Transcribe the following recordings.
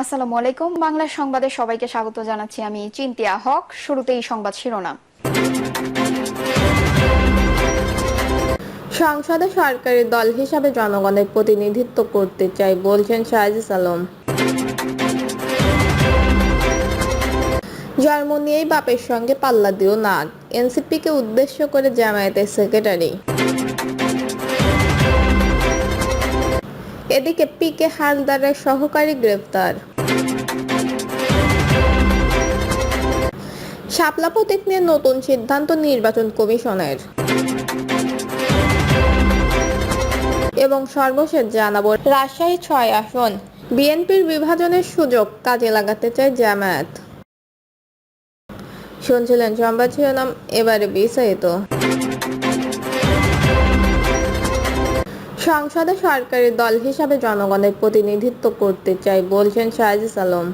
আসসালামু আলাইকুম। বাংলা সংবাদে সবাইকে স্বাগত জানাচ্ছি আমি চিন্তিয়া হক। শুরুতেই সংবাদ শিরোনাম। সংসদে সরকারি দল হিসাবে জনগণের প্রতিনিধিত্ব করতে চাই বলছেন শাহজিস আলম জন্ম নিয়েই বাপের সঙ্গে পাল্লা দিও না এনসিপিকে উদ্দেশ্য করে জামায়াতের সেক্রেটারি। এদিকে পি কে হালদারের সহকারী গ্রেফতার শাপলা প্রতীক নিয়ে নতুন সিদ্ধান্ত নির্বাচন কমিশনের। এবং সর্বশেষ জানাব, রাজশাহী ছয় আসন, বিএনপির বিভাজনের সুযোগ কাজে লাগাতে চায় জামায়াত। শুনছিলেন সংবাদ শিরোনাম, এবারে বিস্তারিত। সংসদে সরকারি দল হিসাবে জনগণের প্রতিনিধিত্ব করতে চাই বলছেন শাহজিস আলম।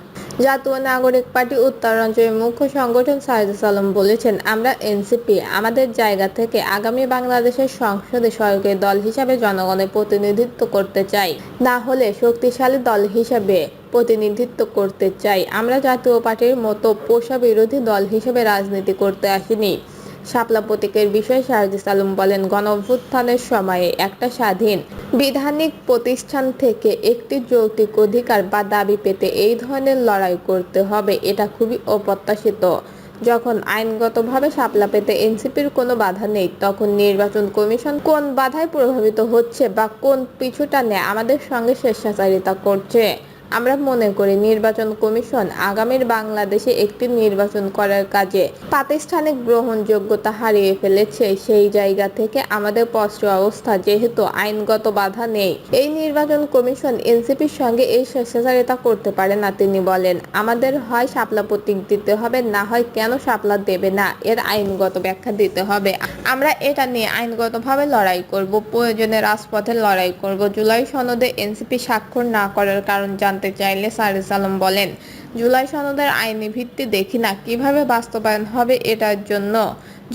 জাতীয় নাগরিক পার্টি উত্তরাঞ্চলের মুখ্য সংগঠন সাইদুস আলম বলেছেন, আমরা এনসিপি, আমাদের জায়গা থেকে আগামী বাংলাদেশের সংসদে সরকারি দল হিসাবে জনগণের প্রতিনিধিত্ব করতে চাই। না হলে শক্তিশালী দল হিসাবে প্রতিনিধিত্ব করতে চাই। আমরা জাতীয় পার্টির মতো পোষা বিরোধী দল হিসেবে রাজনীতি করতে আসিনি। শাপলা প্রতীকের বিষয়ে শাহজিস আলম বলেন গণ অভ্যুত্থানের সময়ে একটা স্বাধীন বিধানিক প্রতিষ্ঠান থেকে একটি যৌক্তিক অধিকার বা দাবি পেতে এই ধরনের লড়াই করতে হবে, এটা খুবই অপ্রত্যাশিত। যখন আইনগতভাবে সাপলা পেতে এনসিপির কোনো বাধা নেই, তখন নির্বাচন কমিশন কোন বাধায় প্রভাবিত হচ্ছে বা কোন পিছুটা নেয় আমাদের সঙ্গে স্বেচ্ছাচারিতা করছে। আমরা মনে করি নির্বাচন কমিশন আগামীর বাংলাদেশে একটি নির্বাচন করার কাজে প্রাতিষ্ঠানিক গ্রহণযোগ্যতা হারিয়ে ফেলেছে। সেই জায়গা থেকে আমাদের স্পষ্ট অবস্থা যেহেতু আইনগত বাধা নেই। এই নির্বাচন কমিশন এনসিপির সঙ্গে এই স্বেচ্ছাচারিতা করতে পারে না, তিনি বলেন। আমাদের হয় শাপলা প্রতীক দিতে হবে, না হয় কেন শাপলা দেবে না, এর আইনগত ব্যাখ্যা দিতে হবে। আমরা এটা নিয়ে আইনগতভাবে লড়াই করব, প্রয়োজনে রাজপথে লড়াই করব। জুলাই সনদে এনসিপি স্বাক্ষর না করার কারণ জানতে চাইলে সারিস আলম বলেন, জুলাই সনদের আইনি ভিত্তি দেখি না, কীভাবে বাস্তবায়ন হবে এটার জন্য?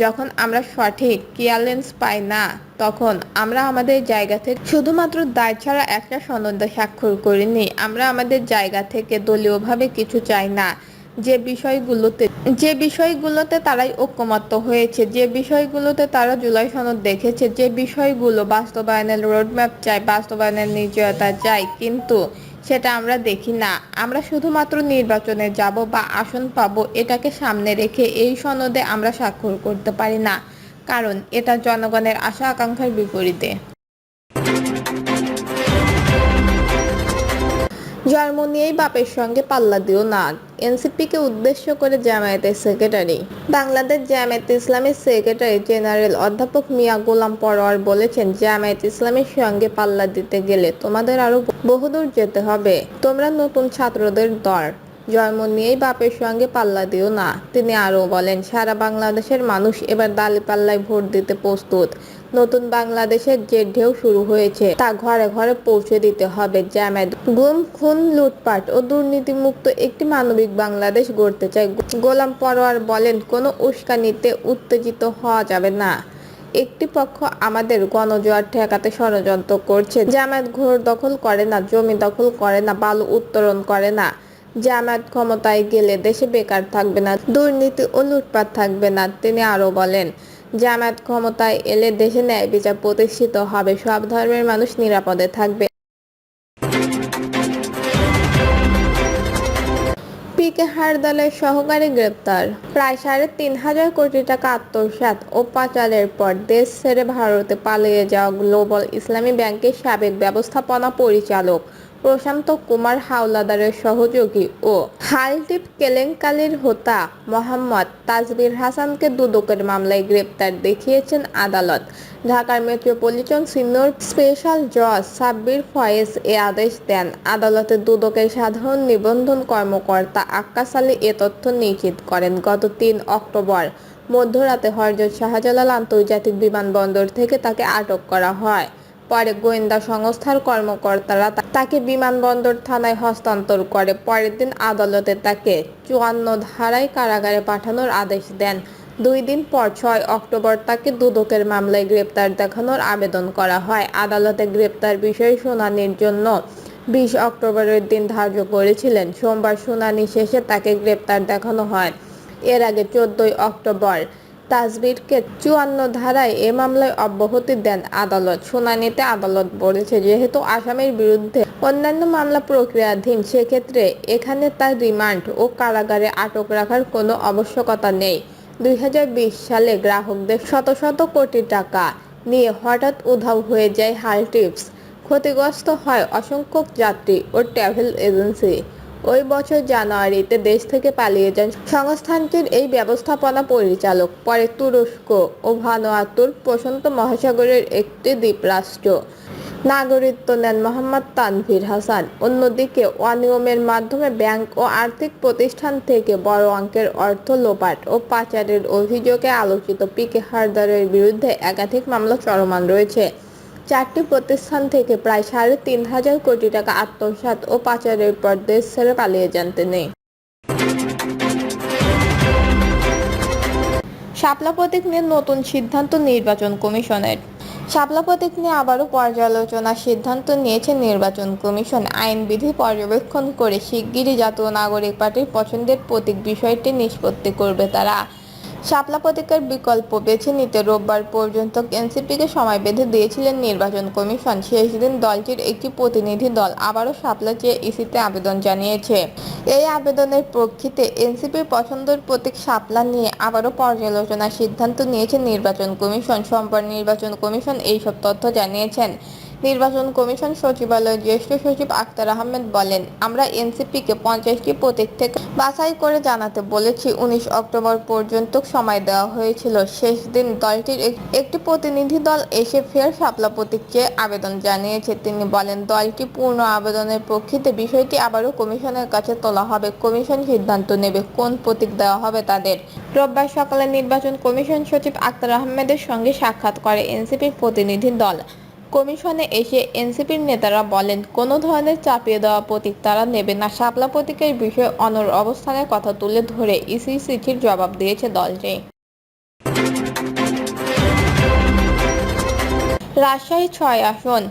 যখন আমরা সঠিক ক্লিয়ারেন্স পাই না, তখন আমরা আমাদের জায়গা থেকে শুধুমাত্র দায় ছাড়া একটা সনদে স্বাক্ষর করিনি। আমরা আমাদের জায়গা থেকে দলীয়ভাবে কিছু চাই না। যে বিষয়গুলোতে যে বিষয়গুলোতে তারাই ঐক্যমত্য হয়েছে, যে বিষয়গুলোতে তারা জুলাই সনদ দেখেছে, যে বিষয়গুলো বাস্তবায়নের রোডম্যাপ চায় বাস্তবায়নের নিশ্চয়তা চায় কিন্তু সেটা আমরা দেখি না। আমরা শুধুমাত্র নির্বাচনে যাব বা আসন পাব, এটাকে সামনে রেখে এই সনদে আমরা স্বাক্ষর করতে পারি না। কারণ এটা জনগণের আশা আকাঙ্ক্ষার বিপরীতে। জন্ম নিয়েই বাপের সঙ্গে পাল্লা দিও না। এনসিপিকে উদ্দেশ্য করে জামায়াতের সেক্রেটারি। বাংলাদেশ জামায়াত ইসলামের সেক্রেটারি জেনারেল অধ্যাপক মিয়া গোলাম পরোয়ার বলেছেন, জামায়াত ইসলামের সঙ্গে পাল্লা দিতে গেলে তোমাদের আরও বহুদূর যেতে হবে। তোমরা নতুন ছাত্রদের দর। জন্ম নিয়েই বাপের সঙ্গে পাল্লা দিও না। তিনি আরও বলেন, সারা বাংলাদেশের মানুষ এবার দালি পাল্লায় ভোট দিতে প্রস্তুত। নতুন বাংলাদেশের যে ঢেউ শুরু হয়েছে। তা ঘরে ঘরে পৌঁছে দিতে হবে জামায়াত গুম, খুন, লুটপাট ও দুর্নীতিমুক্ত একটি মানবিক বাংলাদেশ গড়তে চায়। গোলাম পরোয়ার বলেন, কোনো উস্কানিতে উত্তেজিত হওয়া যাবে না। একটি পক্ষ আমাদের গণজোয়ার ঠেকাতে ষড়যন্ত্র করছে। জামায়াত ঘোর দখল করে না, জমি দখল করে না, বালু উত্তোলন করে না। জামায়াত ক্ষমতায় গেলে দেশে বেকার থাকবে না, দুর্নীতি ও লুটপাট থাকবে না, তিনি আরও বলেন। জামায়াত ক্ষমতায় এলে দেশে ন্যায় বিচার প্রতিষ্ঠিত হবে। সব ধর্মের মানুষ নিরাপদে থাকবে। পিকে হারদালের সহকারী গ্রেপ্তার। প্রায় সাড়ে তিন হাজার কোটি টাকা আত্মসাৎ ও পাচারের পর দেশ ছেড়ে ভারতে পালিয়ে যাওয়া গ্লোবাল ইসলামী ব্যাংকের সাবেক ব্যবস্থাপনা পরিচালক প্রশান্ত কুমার হাওলাদারের সহযোগী ও হালটিপ কেলেঙ্কারির হোতা মোহাম্মদ তাজবির হাসানকে দুদকের মামলায় গ্রেপ্তার দেখিয়েছেন আদালত। ঢাকার মেট্রোপলিটন সিনিয়র স্পেশাল জজ সাব্বির ফয়েজ এ আদেশ দেন। আদালতে দুদকের সাধারণ নিবন্ধন কর্মকর্তা আক্কাস আলী এ তথ্য নিশ্চিত করেন। গত তিন অক্টোবর মধ্যরাতে হরজত শাহজালাল আন্তর্জাতিক বিমানবন্দর থেকে তাকে আটক করা হয়। পরে গোয়েন্দা সংস্থার কর্মকর্তারা তাকে বিমানবন্দর থানায় হস্তান্তর করে। পরের দিন আদালতে তাকে চুয়ান্ন ধারায় কারাগারে পাঠানোর আদেশ দেন। দুই দিন পর ছয় অক্টোবর তাকে দুদকের মামলায় গ্রেপ্তার দেখানোর আবেদন করা হয়। আদালতে গ্রেপ্তার বিষয়ে শুনানির জন্য বিশ অক্টোবরের দিন ধার্য করেছিলেন। সোমবার শুনানি শেষে তাকে গ্রেপ্তার দেখানো হয়। এর আগে চোদ্দই অক্টোবর তাজবিরকে চুয়ান্ন ধারায় এ মামলায় অব্যাহতি দেন আদালত। শুনানিতে আদালত বলেছে, যেহেতু আসামির বিরুদ্ধে অন্যান্য মামলা প্রক্রিয়াধীন, সেক্ষেত্রে এখানে তার রিমান্ড ও কারাগারে আটক রাখার কোনো আবশ্যকতা নেই। দুই হাজার বিশ সালে গ্রাহকদের শত শত কোটি টাকা নিয়ে হঠাৎ উধাও হয়ে যায় হাল টিপস। ক্ষতিগ্রস্ত হয় অসংখ্য যাত্রী ও ট্রাভেল এজেন্সি। ওই বছর জানুয়ারিতে দেশ থেকে পালিয়ে যান সংস্থানটির এই ব্যবস্থাপনা পরিচালক, পরে তুরস্ক ও ভানুয়াতুর প্রশান্ত মহাসাগরের একটি দ্বীপরাষ্ট্র। নাগরিকত্ব নেন মোহাম্মদ তানভীর হাসান। অন্যদিকে অনিয়মের মাধ্যমে ব্যাংক ও আর্থিক প্রতিষ্ঠান থেকে বড় অঙ্কের অর্থ লোপাট ও পাচারের অভিযোগে আলোচিত পিকে হারদারের বিরুদ্ধে একাধিক মামলা চলমান রয়েছে। চারটি প্রতিষ্ঠান থেকে প্রায় সাড়ে তিন হাজার কোটি টাকা আত্মসাৎ ও পাচারের পর দেশ ছেড়ে পালিয়ে যান তিনি। শাপলা প্রতীক নিয়ে নতুন সিদ্ধান্ত নির্বাচন কমিশনের। শাপলা প্রতীক নিয়ে আবারও পর্যালোচনার সিদ্ধান্ত নিয়েছে নির্বাচন কমিশন। আইনবিধি পর্যবেক্ষণ করে শিগগিরই জাতীয় নাগরিক পার্টির পছন্দের প্রতীক বিষয়টি নিষ্পত্তি করবে তারা। শাপলা প্রতীকের বিকল্প বেছে নিতে রোববার পর্যন্ত এনসিপিকে সময় বেঁধে দিয়েছিলেন নির্বাচন কমিশন। শেষ দিন দলটির একটি প্রতিনিধি দল আবারও শাপলা চেয়ে ইসিতে আবেদন জানিয়েছে। এই আবেদনের প্রেক্ষিতে এনসিপির পছন্দের প্রতীক শাপলা নিয়ে আবারও পর্যালোচনার সিদ্ধান্ত নিয়েছে নির্বাচন কমিশন। সোমবার নির্বাচন কমিশন এইসব তথ্য জানিয়েছেন। নির্বাচন কমিশন সচিবালয়ের জ্যেষ্ঠ সচিব আক্তার আহমেদ বলেন, আমরা এনসিপিকে পঞ্চাশটি প্রতীক থেকে বাছাই করে জানাতে বলেছি, উনিশ অক্টোবর পর্যন্ত সময় দেওয়া হয়েছিল। শেষ দিন দলটির একটি প্রতিনিধি দল এসে ফের শাপলা প্রতীক চেয়ে আবেদন জানিয়েছে। তিনি বলেন, দলটি পূর্ণ আবেদনের প্রেক্ষিতে বিষয়টি আবারও কমিশনের কাছে তোলা হবে। কমিশন সিদ্ধান্ত নেবে কোন প্রতীক দেওয়া হবে তাদের। রোববার সকালে নির্বাচন কমিশন সচিব আক্তার আহমেদের সঙ্গে সাক্ষাৎ করে এনসিপির প্রতিনিধি দল। কমিশনে এসে এনসিপির নেতারা বলেন, কোনো ধরনের চাপিয়ে দেওয়া প্রতীক তারা নেবে না। শাপলা প্রতীকের বিষয়ে অনর অবস্থানের কথা তুলে ধরে ইসি চিঠির জবাব দিয়েছে দলটি। রাজশাহী ছয় আসন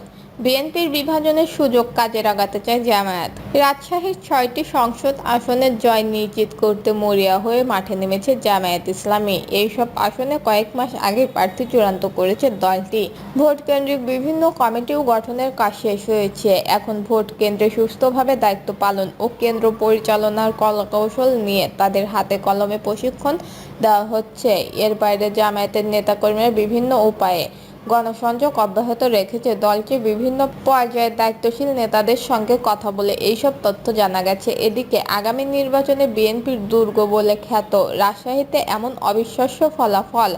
বিএনপির বিভাজনের সুযোগ কাজে লাগাতে চায় জামায়াত। রাজশাহীর ছয়টি সংসদ আসনের জয় নিশ্চিত করতে মরিয়া হয়ে মাঠে নেমেছে জামায়াত ইসলামী। এইসব আসনে কয়েক মাস আগে প্রার্থী চূড়ান্ত করেছে দলটি। ভোট কেন্দ্রিক বিভিন্ন কমিটিও গঠনের কাজ শেষ হয়েছে। এখন ভোট কেন্দ্রে সুস্থভাবে দায়িত্ব পালন ও কেন্দ্র পরিচালনার কলাকৌশল নিয়ে তাদের হাতে কলমে প্রশিক্ষণ দেওয়া হচ্ছে। এর বাইরে জামায়াতের নেতাকর্মীরা বিভিন্ন উপায়ে গণসংযোগ অব্যাহত রেখেছে দলটি বিভিন্ন পর্যায়ের দায়িত্বশীল নেতাদের সঙ্গে কথা বলে এইসব তথ্য জানা গেছে। এদিকে আগামী নির্বাচনে বিএনপির দুর্গ বলে খ্যাত রাজশাহীতে এমন অবিশ্বাস্য ফলাফল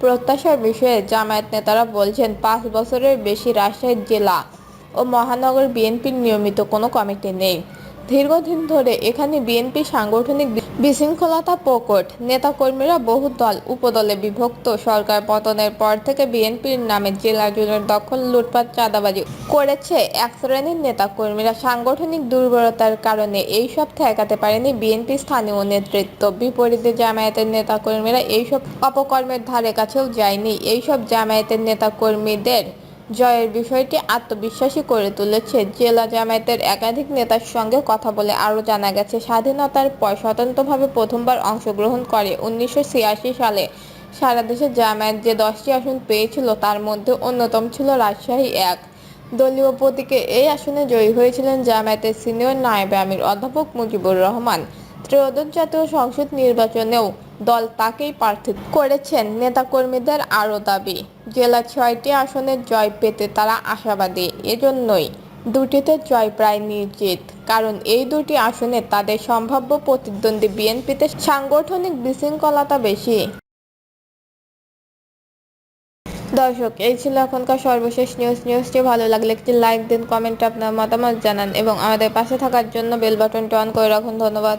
প্রত্যাশার বিষয়ে জামায়াত নেতারা বলছেন, পাঁচ বছরের বেশি রাজশাহী জেলা ও মহানগর বিএনপির নিয়মিত কোনো কমিটি নেই। দীর্ঘদিন ধরে এখানে বিএনপি সাংগঠনিক বিশৃঙ্খলতা প্রকট। নেতাকর্মীরা বহু দল, উপদলে বিভক্ত। সরকার পতনের পর থেকে বিএনপির নামে জেলা জুড়ে দখল, লুটপাট, চাঁদাবাজি করেছে এক শ্রেণির নেতাকর্মীরা। সাংগঠনিক দুর্বলতার কারণে এই সব ঠেকাতে পারেনি বিএনপি স্থানীয় নেতৃত্ব। বিপরীতে জামায়াতের নেতাকর্মীরা এইসব অপকর্মের ধারে কাছেও যায়নি। এইসব জামায়াতের নেতাকর্মীদের জয়ের বিষয়টি আত্মবিশ্বাসী করে তুলেছে। জেলা জামায়াতের একাধিক নেতার সঙ্গে কথা বলে আরও জানা গেছে, স্বাধীনতার পর স্বতন্ত্রভাবে প্রথমবার অংশগ্রহণ করে উনিশশো ছিয়াশি সালে। সারা দেশে জামায়াত যে দশটি আসন পেয়েছিল, তার মধ্যে অন্যতম ছিল রাজশাহী এক। দলীয় প্রতীকে এই আসনে জয়ী হয়েছিলেন জামায়াতের সিনিয়র নায়েবে আমির, অধ্যাপক মুজিবুর রহমান। ত্রয়োদশ জাতীয় সংসদ নির্বাচনেও দল তাকেই প্রার্থী করেছেন নেতাকর্মীদের আরও দাবি। জেলা ছয়টি আসনের জয় পেতে তারা আশাবাদী, এজন্যই দুটিতে জয় প্রায় নিশ্চিত। কারণ এই দুটি আসনে তাদের সম্ভাব্য প্রতিদ্বন্দ্বী বিএনপিতে সাংগঠনিক বিশৃঙ্খলতা বেশি। দর্শক, এই ছিল এখনকার সর্বশেষ নিউজ নিউজটি ভালো লাগলে একটি লাইক দিন কমেন্টে আপনার মতামত জানান এবং আমাদের পাশে থাকার জন্য বেল বাটনটি অন করে রাখুন। ধন্যবাদ।